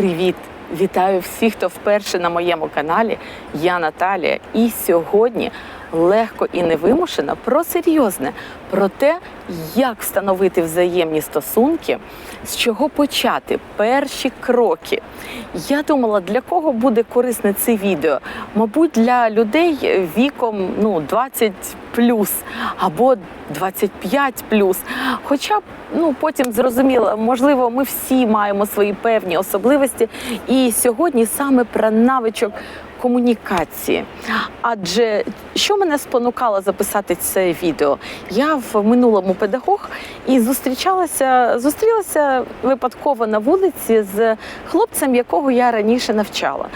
Привіт! Вітаю всіх, хто вперше на моєму каналі. Я Наталія. І сьогодні легко і невимушено про серйозне, про те, як встановити взаємні стосунки, з чого почати перші кроки. Я думала, для кого буде корисне це відео? Мабуть, для людей віком ну, 20 плюс або 25 плюс. Хоча ну потім зрозуміло, можливо, ми всі маємо свої певні особливості. І сьогодні саме про навичок комунікації. Адже що мене спонукало записати це відео? Я в минулому педагог і зустрічалася, зустрілася випадково на вулиці з хлопцем, якого я раніше навчала.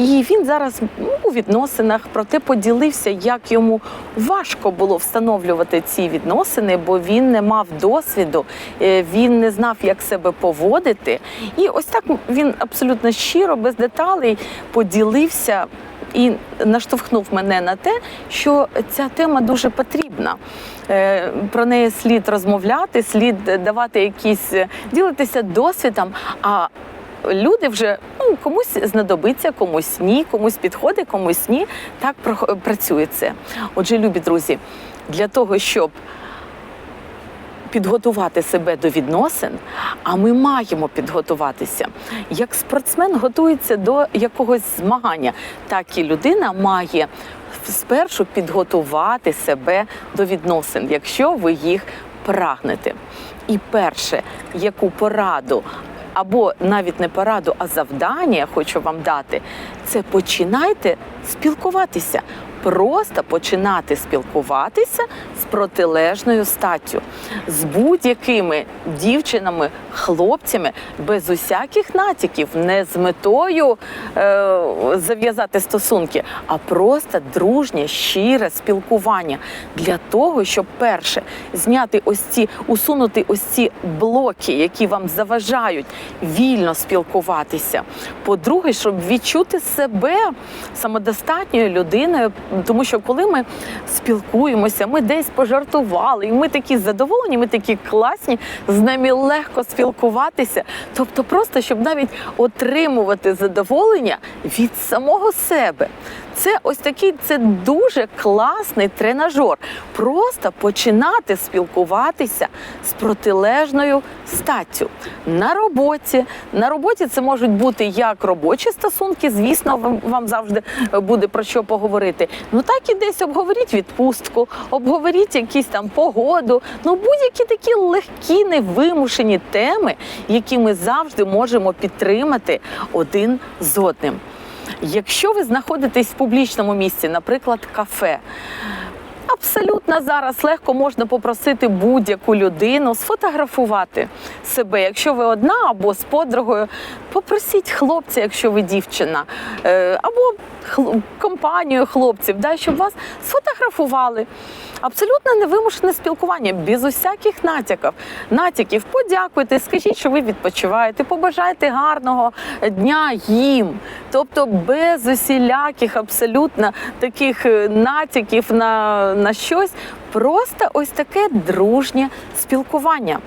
І він зараз у відносинах, проте поділився, як йому важко було встановлювати ці відносини, бо він не мав досвіду, е, він не знав, як себе поводити. І ось так він абсолютно щиро, без деталей поділився. І наштовхнув мене на те, що ця тема дуже потрібна. Е, Про неї слід розмовляти, слід давати якісь ділитися досвідом. А люди вже ну, комусь знадобиться, комусь ні, комусь підходить, комусь ні. Так працює це. Отже, любі друзі, для того, щоб підготувати себе до відносин, а ми маємо підготуватися. Як спортсмен готується до якогось змагання, так і людина має спершу підготувати себе до відносин, якщо ви їх прагнете. І перше, яку пораду. Або навіть не пораду, а завдання я хочу вам дати. Це починайте спілкуватися. Просто починати спілкуватися з протилежною статтю, з будь-якими дівчинами, хлопцями, без усяких натяків, не з метою е, зав'язати стосунки, а просто дружнє, щире спілкування для того, щоб перше зняти ось ці, усунути ось ці блоки, які вам заважають вільно спілкуватися. По-друге, щоб відчути себе самодостатньою людиною, тому що коли ми спілкуємося, ми десь пожартували, і ми такі задоволені, ми такі класні, з нами легко спілкуватися. Тобто, просто щоб навіть отримувати задоволення від самого себе. Це ось такий це дуже класний тренажер. Просто починати спілкуватися з протилежною статтю на роботі. На роботі це можуть бути як робочі стосунки, звісно, вам, завжди буде про що поговорити. Ну так і десь обговоріть відпустку, обговоріть якісь там погоду. Ну будь-які такі легкі, невимушені теми, які ми завжди можемо підтримати один з одним. Якщо ви знаходитесь в публічному місці, наприклад, кафе. Абсолютно зараз легко можна попросити будь-яку людину сфотографувати себе. Якщо ви одна або з подругою, попросіть хлопця, якщо ви дівчина, е, або компанію хлопців, щоб вас сфотографували. Абсолютно невимушене спілкування, без усяких натяків. Натяків подякуйте, скажіть, що ви відпочиваєте, побажайте гарного дня їм. Тобто без усіляких абсолютно таких е, натяків на, на щось. Просто ось таке дружнє спілкування.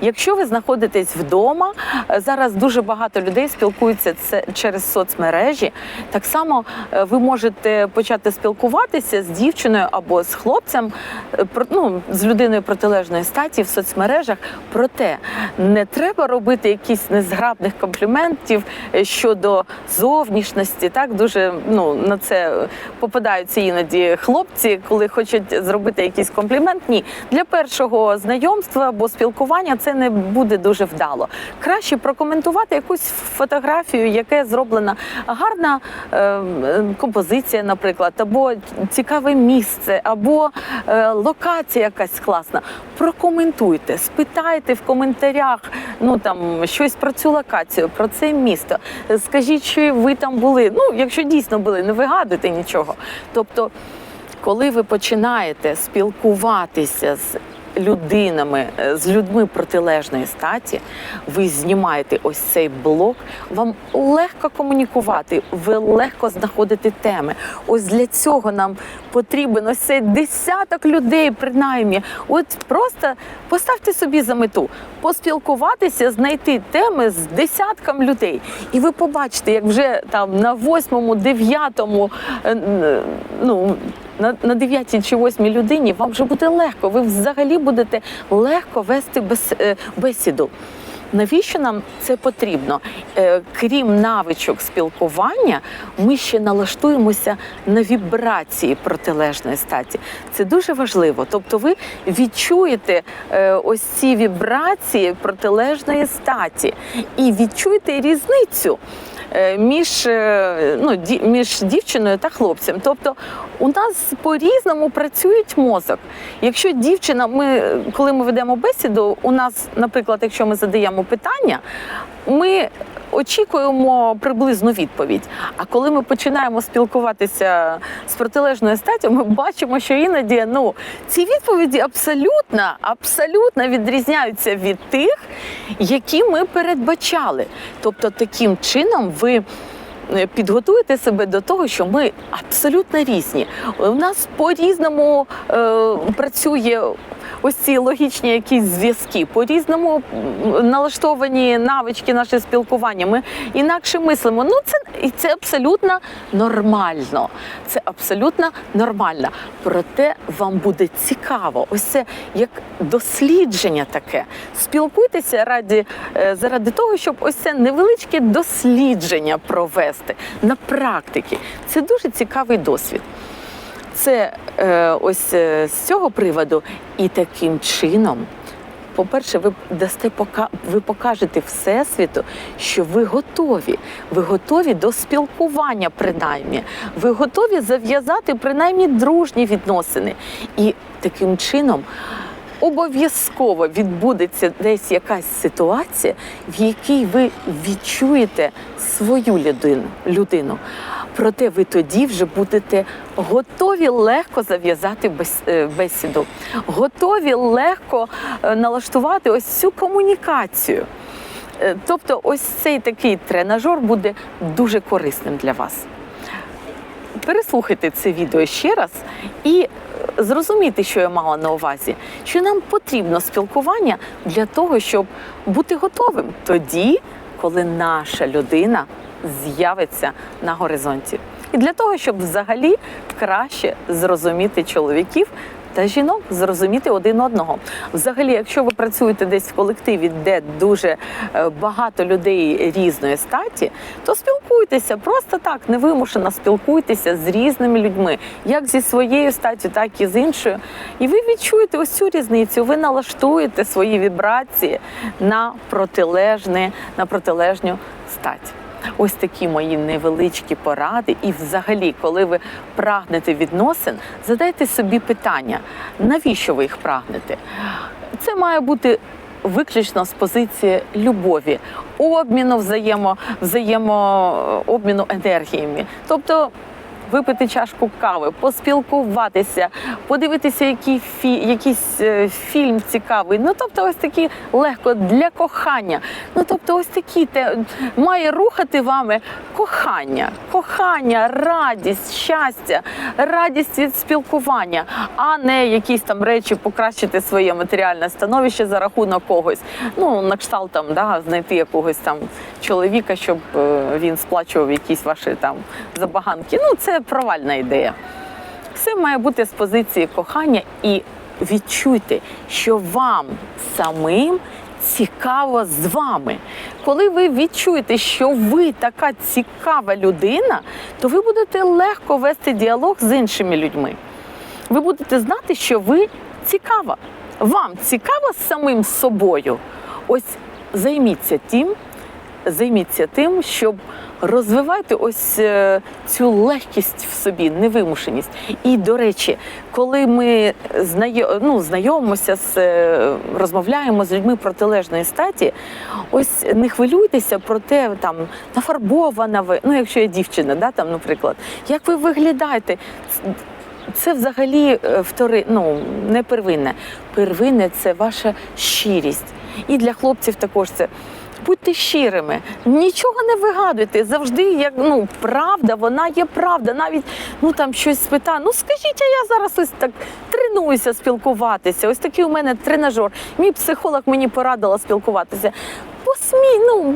Якщо ви знаходитесь вдома, е, зараз дуже багато людей спілкуються це через соцмережі. Так само е, ви можете почати спілкуватися з дівчиною або з хлопцем, е, ну, з людиною протилежної статі в соцмережах. Проте не треба робити якісь незграбних компліментів щодо зовнішності. Так дуже ну на це попадаються іноді хлопці, коли хочуть зробити якийсь комплімент. Ні, для першого знайомства або спілкування це не буде дуже вдало. Краще прокоментувати якусь фотографію, яке зроблена гарна е, композиція, наприклад, або цікаве місце, або е, локація якась класна. Прокоментуйте, спитайте в коментарях ну там щось про цю локацію, про це місто. Скажіть, що ви там були. Ну, якщо дійсно були, не вигадуйте нічого. Тобто коли ви починаєте спілкуватися з людинами, е, з людьми протилежної статі, ви знімаєте ось цей блок, вам легко комунікувати, ви легко знаходите теми. Ось для цього нам потрібен ось цей десяток людей, принаймні. От просто поставте собі за мету поспілкуватися, знайти теми з десятком людей. І ви побачите, як вже там на восьмому, дев'ятому, е, е, ну на, дев'ятій чи восьмій людині вам вже буде легко. Ви взагалі будете легко вести бес, е, бесіду. Навіщо нам це потрібно? Е, Крім навичок спілкування, ми ще налаштуємося на вібрації протилежної статі. Це дуже важливо. Тобто, ви відчуєте е, ось ці вібрації протилежної статі і відчуєте різницю. Е, Між, е, ну, між дівчиною та хлопцем. Тобто у нас по-різному працюють мозок. Якщо дівчина, ми, коли ми ведемо бесіду, у нас, наприклад, якщо ми задаємо питання, ми очікуємо приблизну відповідь. А коли ми починаємо спілкуватися з протилежною статтю, ми бачимо, що іноді ну, ці відповіді абсолютно, абсолютно відрізняються від тих, які ми передбачали. Тобто, таким чином ви е, підготуєте себе до того, що ми абсолютно різні. У нас по-різному е, працює ось ці логічні якісь зв'язки, по-різному налаштовані навички наше спілкування. Ми інакше мислимо. Ну це і це абсолютно нормально. Це абсолютно нормально. Проте вам буде цікаво. Ось це як дослідження таке. Спілкуйтеся раді е, заради того, щоб ось це невеличке дослідження провести на практиці. Це дуже цікавий досвід. Це е, ось е, з цього приводу, і таким чином, по-перше, ви дасте пока ви покажете всесвіту, що ви готові. Ви готові до спілкування, принаймні. Ви готові зав'язати принаймні дружні відносини. І таким чином. Обов'язково відбудеться десь якась ситуація, в якій ви відчуєте свою людину. Проте ви тоді вже будете готові легко зав'язати е, бесіду, готові легко е, налаштувати ось цю комунікацію. Е, Тобто, ось цей такий тренажер буде дуже корисним для вас. Переслухайте це відео ще раз і зрозумійте, що я мала на увазі, що нам потрібно спілкування для того, щоб бути готовим тоді, коли наша людина з'явиться на горизонті. І для того, щоб взагалі краще зрозуміти чоловіків та жінок, зрозуміти один одного. Взагалі, якщо ви працюєте десь в колективі, де дуже е, багато людей різної статі, то спілкуйтеся просто так, невимушено спілкуйтеся з різними людьми, як зі своєю статтю, так і з іншою. І ви відчуєте ось цю різницю. Ви налаштуєте свої вібрації на протилежне, на протилежню стать. Ось такі мої невеличкі поради. І, взагалі, коли ви прагнете відносин, задайте собі питання, навіщо ви їх прагнете? Це має бути виключно з позиції любові, обміну взаємо, взаємообміну енергіями. Тобто випити чашку кави, поспілкуватися, подивитися, який фі, якийсь е, фільм цікавий. Ну тобто, ось такі легко для кохання. Ну тобто, ось такі те має рухати вами кохання, кохання, радість, щастя, радість від спілкування, а не якісь там речі покращити своє матеріальне становище за рахунок когось. Ну на кшталт там да, знайти якогось там чоловіка, щоб е, він сплачував якісь ваші там забаганки. Ну це провальна ідея. Все має бути з позиції кохання і відчуйте, що вам самим цікаво з вами. Коли ви відчуєте, що ви така цікава людина, то ви будете легко вести діалог з іншими людьми. Ви будете знати, що ви цікава. Вам цікаво самим собою. Ось займіться тим, займіться тим, щоб розвивати ось е, цю легкість в собі, невимушеність. І до речі, коли ми ну, знайомимося з е, розмовляємо з людьми протилежної статі, ось не хвилюйтеся про те, там нафарбована ви, ну якщо я дівчина, да, там, наприклад, як ви виглядаєте. це взагалі е, втори, ну, не первинне. Первинне це ваша щирість. І для хлопців також це. Будьте щирими, нічого не вигадуйте. Завжди, як ну правда, вона є правда. Навіть ну там щось спитає. Ну скажіть, а я зараз ось так тренуюся спілкуватися. Ось такий у мене тренажер. Мій психолог мені порадила спілкуватися. Посмій, ну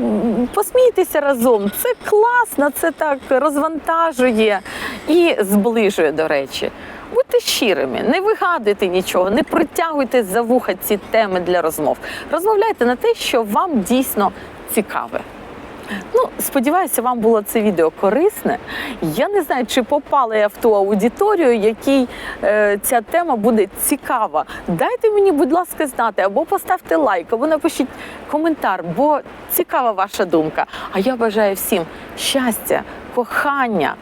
посмійтеся разом. Це класно, це так розвантажує і зближує, до речі. Будьте щирими, не вигадуйте нічого, не притягуйте за вуха ці теми для розмов. Розмовляйте на те, що вам дійсно цікаве. Ну, сподіваюся, вам було це відео корисне. Я не знаю, чи попала я в ту аудиторію, якій е, ця тема буде цікава. Дайте мені, будь ласка, знати, або поставте лайк, або напишіть коментар, бо цікава ваша думка. А я бажаю всім щастя, кохання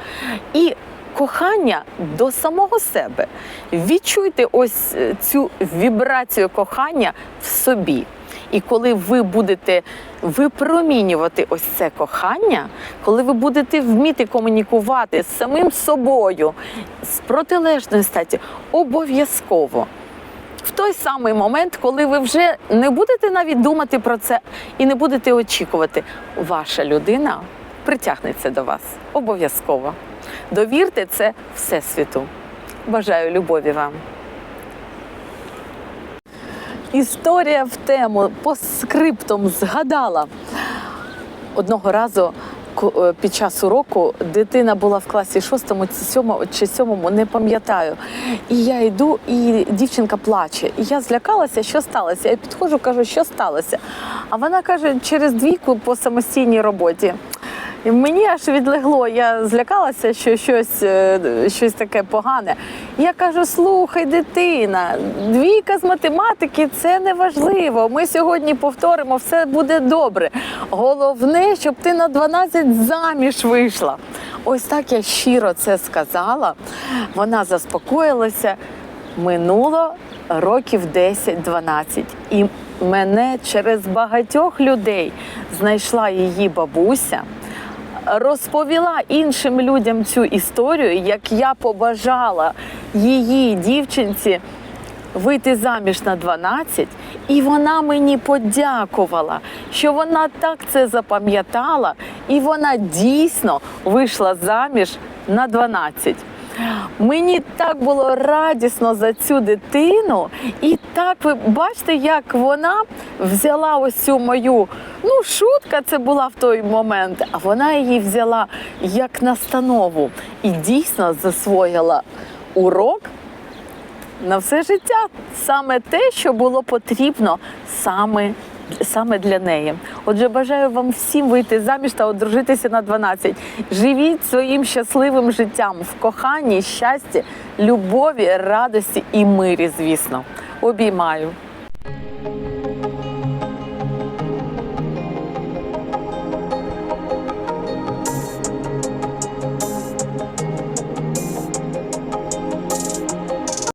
і кохання до самого себе. Відчуйте ось е, цю вібрацію кохання в собі. І коли ви будете випромінювати ось це кохання, коли ви будете вміти комунікувати з самим собою, з протилежною статі, обов'язково. В той самий момент, коли ви вже не будете навіть думати про це і не будете очікувати, ваша людина притягнеться до вас обов'язково. Довірте це Всесвіту. Бажаю любові вам. Історія в тему по скриптам згадала. Одного разу е, під час уроку дитина була в класі шостому чи сьомому, чи сьомому, не пам'ятаю. І я йду, і дівчинка плаче. І я злякалася, що сталося. Я підходжу, кажу, що сталося. А вона каже, через двійку по самостійній роботі. І мені аж відлегло, я злякалася, що щось, е, щось таке погане. Я кажу: слухай, дитина, двійка з математики це не важливо. Ми сьогодні повторимо, все буде добре. Головне, щоб ти на 12 заміж вийшла. Ось так я щиро це сказала. Вона заспокоїлася. Минуло років 10-12. І мене через багатьох людей знайшла її бабуся розповіла іншим людям цю історію, як я побажала її дівчинці вийти заміж на 12, і вона мені подякувала, що вона так це запам'ятала, і вона дійсно вийшла заміж на 12. Мені так було радісно за цю дитину, і так ви бачите, як вона взяла ось цю мою ну шутка це була в той момент, а вона її взяла як настанову і дійсно засвоїла урок на все життя. Саме те, що було потрібно саме. Саме для неї. Отже, бажаю вам всім вийти заміж та одружитися на 12. Живіть своїм щасливим життям в коханні, щасті, любові, радості і мирі, звісно. Обіймаю.